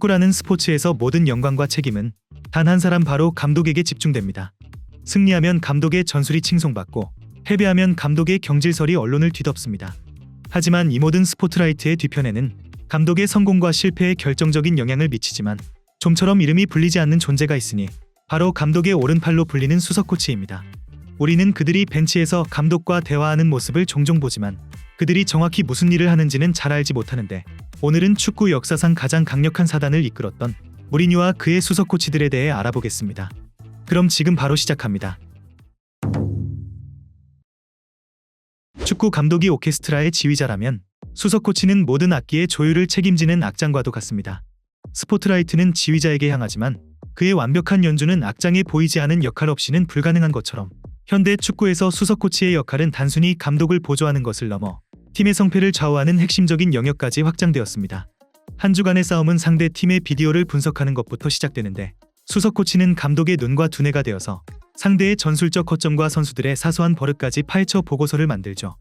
축구라는 스포츠에서 모든 영광과 책임은 단 한 사람 바로 감독에게 집중됩니다. 승리하면 감독의 전술이 칭송받고 패배하면 감독의 경질설이 언론을 뒤덮습니다. 하지만 이 모든 스포트라이트의 뒤편에는 감독의 성공과 실패에 결정적인 영향을 미치지만 좀처럼 이름이 불리지 않는 존재가 있으니 바로 감독의 오른팔로 불리는 수석 코치입니다. 우리는 그들이 벤치에서 감독과 대화하는 모습을 종종 보지만 그들이 정확히 무슨 일을 하는지는 잘 알지 못하는데 오늘은 축구 역사상 가장 강력한 사단을 이끌었던 무리뉴와 그의 수석 코치들에 대해 알아보겠습니다. 그럼 지금 바로 시작합니다. 축구 감독이 오케스트라의 지휘자라면 수석 코치는 모든 악기의 조율을 책임지는 악장과도 같습니다. 스포트라이트는 지휘자에게 향하지만 그의 완벽한 연주는 악장에 보이지 않은 역할 없이는 불가능한 것처럼 현대 축구에서 수석 코치의 역할은 단순히 감독을 보조하는 것을 넘어 팀의 성패를 좌우하는 핵심적인 영역까지 확장되었습니다. 한 주간의 싸움은 상대 팀의 비디오를 분석하는 것부터 시작되는데 수석 코치는 감독의 눈과 두뇌가 되어서 상대의 전술적 허점과 선수들의 사소한 버릇까지 파헤쳐 보고서를 만들죠.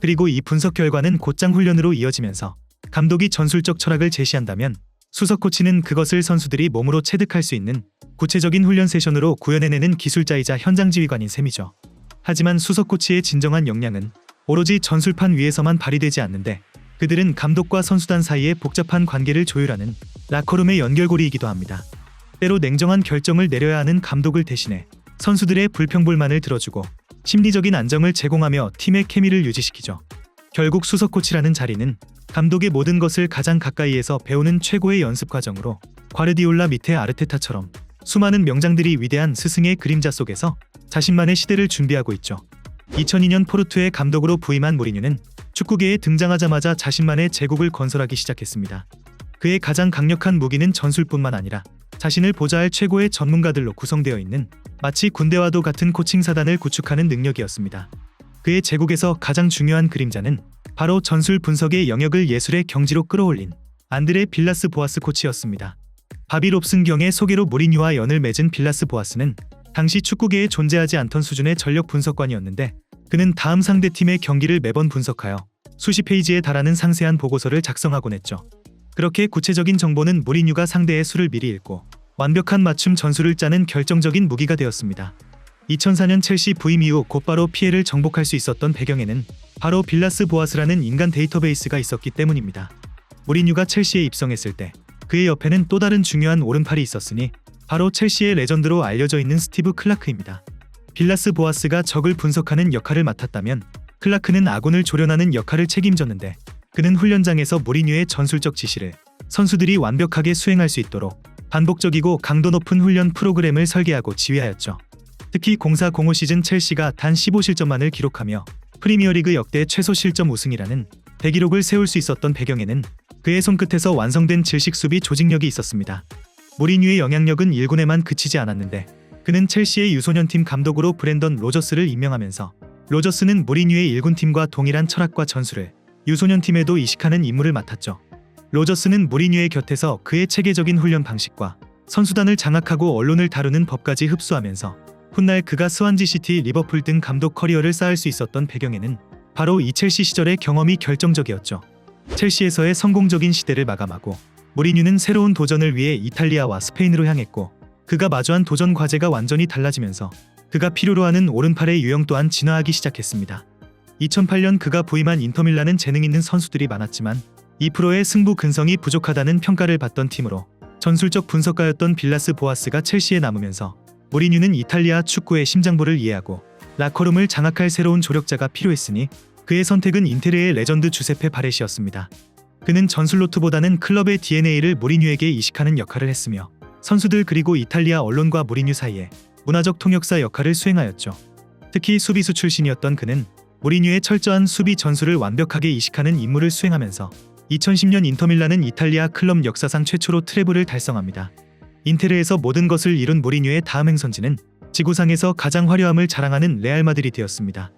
그리고 이 분석 결과는 곧장 훈련으로 이어지면서 감독이 전술적 철학을 제시한다면 수석 코치는 그것을 선수들이 몸으로 체득할 수 있는 구체적인 훈련 세션으로 구현해내는 기술자이자 현장 지휘관인 셈이죠. 하지만 수석 코치의 진정한 역량은 오로지 전술판 위에서만 발휘되지 않는데 그들은 감독과 선수단 사이의 복잡한 관계를 조율하는 라커룸의 연결고리이기도 합니다. 때로 냉정한 결정을 내려야 하는 감독을 대신해 선수들의 불평불만을 들어주고 심리적인 안정을 제공하며 팀의 케미를 유지시키죠. 결국 수석 코치라는 자리는 감독의 모든 것을 가장 가까이에서 배우는 최고의 연습 과정으로 과르디올라 밑에 아르테타처럼 수많은 명장들이 위대한 스승의 그림자 속에서 자신만의 시대를 준비하고 있죠. 2002년 포르투의 감독으로 부임한 모리뉴는 축구계에 등장하자마자 자신만의 제국을 건설하기 시작했습니다. 그의 가장 강력한 무기는 전술뿐만 아니라 자신을 보좌할 최고의 전문가들로 구성되어 있는 마치 군대와도 같은 코칭 사단을 구축하는 능력이었습니다. 그의 제국에서 가장 중요한 그림자는 바로 전술 분석의 영역을 예술의 경지로 끌어올린 안드레 빌라스 보아스 코치였습니다. 바비 롭슨 경의 소개로 모리뉴와 연을 맺은 빌라스 보아스는 당시 축구계에 존재하지 않던 수준의 전력 분석관이었는데 그는 다음 상대팀의 경기를 매번 분석하여 수십 페이지에 달하는 상세한 보고서를 작성하곤 했죠. 그렇게 구체적인 정보는 무리뉴가 상대의 수를 미리 읽고 완벽한 맞춤 전술을 짜는 결정적인 무기가 되었습니다. 2004년 첼시 부임 이후 곧바로 피해를 정복할 수 있었던 배경에는 바로 빌라스 보아스라는 인간 데이터베이스가 있었기 때문입니다. 무리뉴가 첼시에 입성했을 때 그의 옆에는 또 다른 중요한 오른팔이 있었으니 바로 첼시의 레전드로 알려져 있는 스티브 클라크입니다. 빌라스 보아스가 적을 분석하는 역할을 맡았다면 클라크는 아군을 조련하는 역할을 책임졌는데 그는 훈련장에서 무리뉴의 전술적 지시를 선수들이 완벽하게 수행할 수 있도록 반복적이고 강도 높은 훈련 프로그램을 설계하고 지휘하였죠. 특히 0405 시즌 첼시가 단 15실점만을 기록하며 프리미어리그 역대 최소 실점 우승이라는 대기록을 세울 수 있었던 배경에는 그의 손끝에서 완성된 질식 수비 조직력이 있었습니다. 무리뉴의 영향력은 1군에만 그치지 않았는데 그는 첼시의 유소년팀 감독으로 브랜던 로저스를 임명하면서 로저스는 무리뉴의 1군 팀과 동일한 철학과 전술을 유소년팀에도 이식하는 임무를 맡았죠. 로저스는 무리뉴의 곁에서 그의 체계적인 훈련 방식과 선수단을 장악하고 언론을 다루는 법까지 흡수하면서 훗날 그가 스완지 시티, 리버풀 등 감독 커리어를 쌓을 수 있었던 배경에는 바로 이 첼시 시절의 경험이 결정적이었죠. 첼시에서의 성공적인 시대를 마감하고 무리뉴는 새로운 도전을 위해 이탈리아와 스페인으로 향했고 그가 마주한 도전 과제가 완전히 달라지면서 그가 필요로 하는 오른팔의 유형 또한 진화하기 시작했습니다. 2008년 그가 부임한 인터밀라는 재능 있는 선수들이 많았지만 2%의 승부 근성이 부족하다는 평가를 받던 팀으로 전술적 분석가였던 빌라스 보아스가 첼시에 남으면서 무리뉴는 이탈리아 축구의 심장부를 이해하고 라커룸을 장악할 새로운 조력자가 필요했으니 그의 선택은 인테르의 레전드 주세페 바레시였습니다. 그는 전술로트보다는 클럽의 DNA를 무리뉴에게 이식하는 역할을 했으며 선수들 그리고 이탈리아 언론과 무리뉴 사이에 문화적 통역사 역할을 수행하였죠. 특히 수비수 출신이었던 그는 무리뉴의 철저한 수비 전술을 완벽하게 이식하는 임무를 수행하면서 2010년 인터밀라는 이탈리아 클럽 역사상 최초로 트래블을 달성합니다. 인테르에서 모든 것을 이룬 무리뉴의 다음 행선지는 지구상에서 가장 화려함을 자랑하는 레알 마드리드였습니다.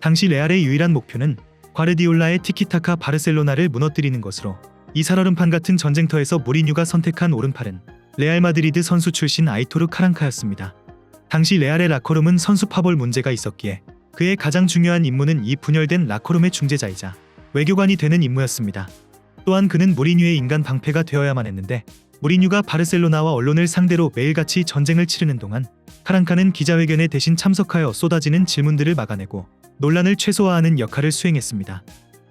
당시 레알의 유일한 목표는 과르디올라의 티키타카 바르셀로나를 무너뜨리는 것으로 이 살 얼음판 같은 전쟁터에서 무리뉴가 선택한 오른팔은 레알 마드리드 선수 출신 아이토르 카랑카였습니다. 당시 레알의 라커룸은 선수 파벌 문제가 있었기에 그의 가장 중요한 임무는 이 분열된 라커룸의 중재자이자 외교관이 되는 임무였습니다. 또한 그는 무리뉴의 인간 방패가 되어야만 했는데 무리뉴가 바르셀로나와 언론을 상대로 매일같이 전쟁을 치르는 동안 카랑카는 기자회견에 대신 참석하여 쏟아지는 질문들을 막아내고 논란을 최소화하는 역할을 수행했습니다.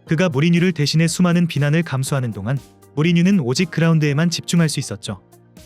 그가 무리뉴를 대신해 수많은 비난을 감수하는 동안 무리뉴는 오직 그라운드에만 집중할 수 있었죠.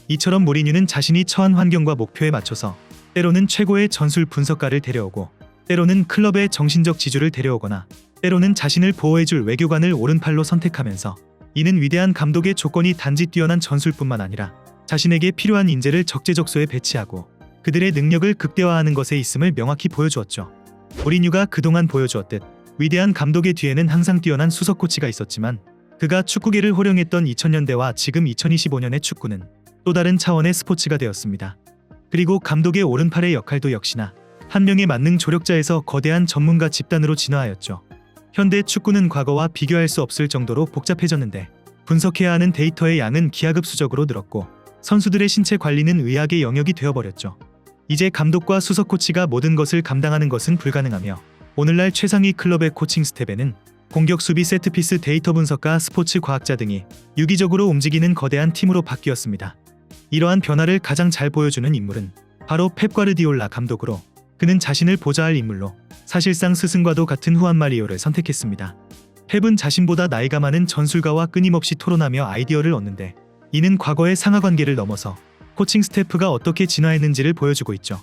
이처럼 무리뉴는 자신이 처한 환경과 목표에 맞춰서 때로는 최고의 전술 분석가를 데려오고 때로는 클럽의 정신적 지주를 데려오거나 때로는 자신을 보호해줄 외교관을 오른팔로 선택하면서 이는 위대한 감독의 조건이 단지 뛰어난 전술뿐만 아니라 자신에게 필요한 인재를 적재적소에 배치하고 그들의 능력을 극대화하는 것에 있음을 명확히 보여주었죠. 무리뉴가 그동안 보여주었듯 위대한 감독의 뒤에는 항상 뛰어난 수석 코치가 있었지만 그가 축구계를 호령했던 2000년대와 지금 2025년의 축구는 또 다른 차원의 스포츠가 되었습니다. 그리고 감독의 오른팔의 역할도 역시나 한 명의 만능 조력자에서 거대한 전문가 집단으로 진화하였죠. 현대 축구는 과거와 비교할 수 없을 정도로 복잡해졌는데 분석해야 하는 데이터의 양은 기하급수적으로 늘었고 선수들의 신체 관리는 의학의 영역이 되어버렸죠. 이제 감독과 수석 코치가 모든 것을 감당하는 것은 불가능하며 오늘날 최상위 클럽의 코칭 스텝에는 공격 수비 세트피스 데이터 분석가 스포츠 과학자 등이 유기적으로 움직이는 거대한 팀으로 바뀌었습니다. 이러한 변화를 가장 잘 보여주는 인물은 바로 펩 과르디올라 감독으로 그는 자신을 보좌할 인물로 사실상 스승과도 같은 후안 마리오를 선택했습니다. 펩은 자신보다 나이가 많은 전술가와 끊임없이 토론하며 아이디어를 얻는데 이는 과거의 상하 관계를 넘어서 코칭 스태프가 어떻게 진화했는지를 보여주고 있죠.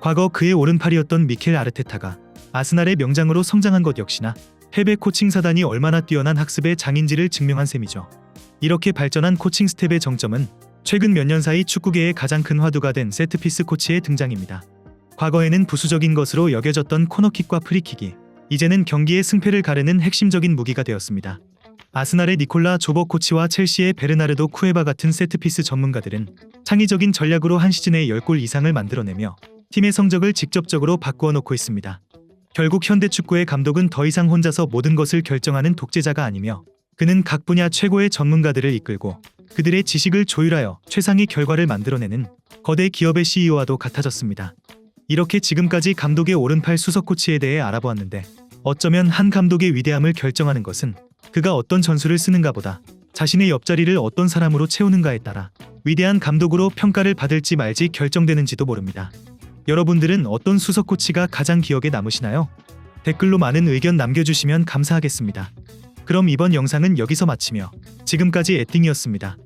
과거 그의 오른팔이었던 미켈 아르테타가 아스날의 명장으로 성장한 것 역시나 펩의 코칭 사단이 얼마나 뛰어난 학습의 장인지를 증명한 셈이죠. 이렇게 발전한 코칭 스텝의 정점은 최근 몇 년 사이 축구계의 가장 큰 화두가 된 세트피스 코치의 등장입니다. 과거에는 부수적인 것으로 여겨졌던 코너킥과 프리킥이 이제는 경기의 승패를 가르는 핵심적인 무기가 되었습니다. 아스날의 니콜라 조버 코치와 첼시의 베르나르도 쿠에바 같은 세트피스 전문가들은 창의적인 전략으로 한 시즌에 10골 이상을 만들어내며 팀의 성적을 직접적으로 바꾸어 놓고 있습니다. 결국 현대 축구의 감독은 더 이상 혼자서 모든 것을 결정하는 독재자가 아니며 그는 각 분야 최고의 전문가들을 이끌고 그들의 지식을 조율하여 최상의 결과를 만들어내는 거대 기업의 CEO와도 같아졌습니다. 이렇게 지금까지 감독의 오른팔 수석 코치에 대해 알아보았는데 어쩌면 한 감독의 위대함을 결정하는 것은 그가 어떤 전술을 쓰는가 보다 자신의 옆자리를 어떤 사람으로 채우는가에 따라 위대한 감독으로 평가를 받을지 말지 결정되는지도 모릅니다. 여러분들은 어떤 수석 코치가 가장 기억에 남으시나요? 댓글로 많은 의견 남겨주시면 감사하겠습니다. 그럼 이번 영상은 여기서 마치며 지금까지 에띵이었습니다.